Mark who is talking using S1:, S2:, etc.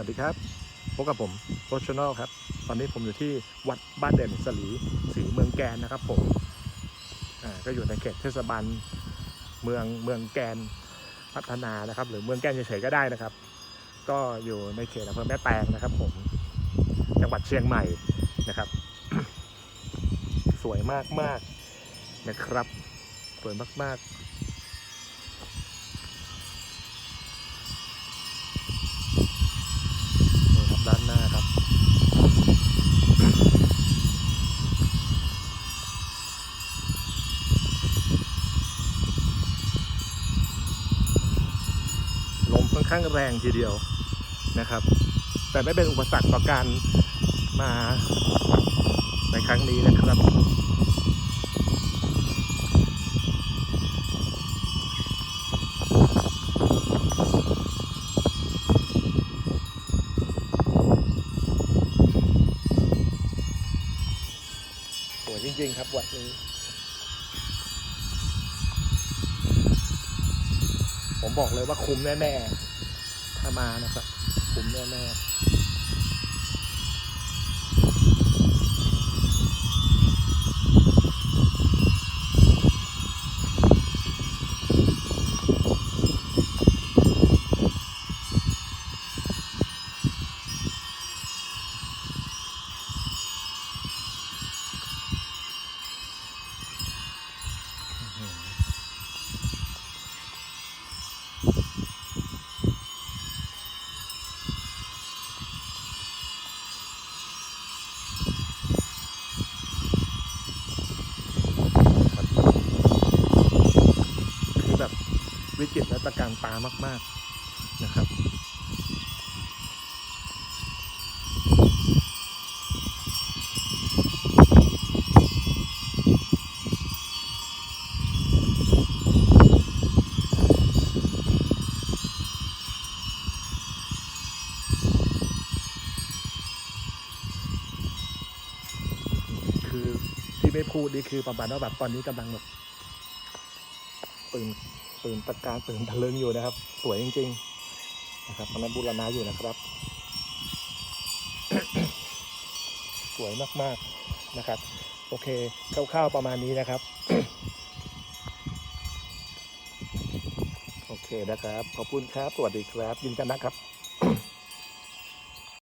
S1: วัสดีครับ พบกับผมโรชนอลครับ ตอนนี้ผมอยู่ที่วัดบ้านเด่นสลีสีเมืองแกนนะครับผม อ่า ก็อยู่ในเขตเทศบาลเมืองเมืองแกนพัฒนานะครับ หรือเมืองแกนเฉยๆก็ได้นะครับ ก็อยู่ในเขตอำเภอแม่แตงนะครับ ผม จังหวัดเชียงใหม่นะครับ สวยมากมากๆนะครับ สวยมากๆ ข้างแรงทีเดียวนะครับ แต่ไม่เป็นอุปสรรคต่อการมาในครั้งนี้นะครับ สวยจริงๆครับวัดนี้ ผมบอกเลยว่าคุ้มแน่ๆถ้ามานะครับคุ้มแน่ๆ วิจิตรและตะการตามาก ๆนะครับ คือที่ไม่พูดนี่คือประมาณว่าแบบตอนนี้กำลังแบบตื่น ตื่นตะการตื่นตะลึงอยู่นะครับ สวยจริง ๆ นะครับตอนนั้นบูรณะอยู่นะครับ สวยมากๆนะครับ โอเคคร่าวๆประมาณนี้นะครับ โอเคนะครับ ขอบคุณครับ สวัสดีครับ ยินกันนะครับ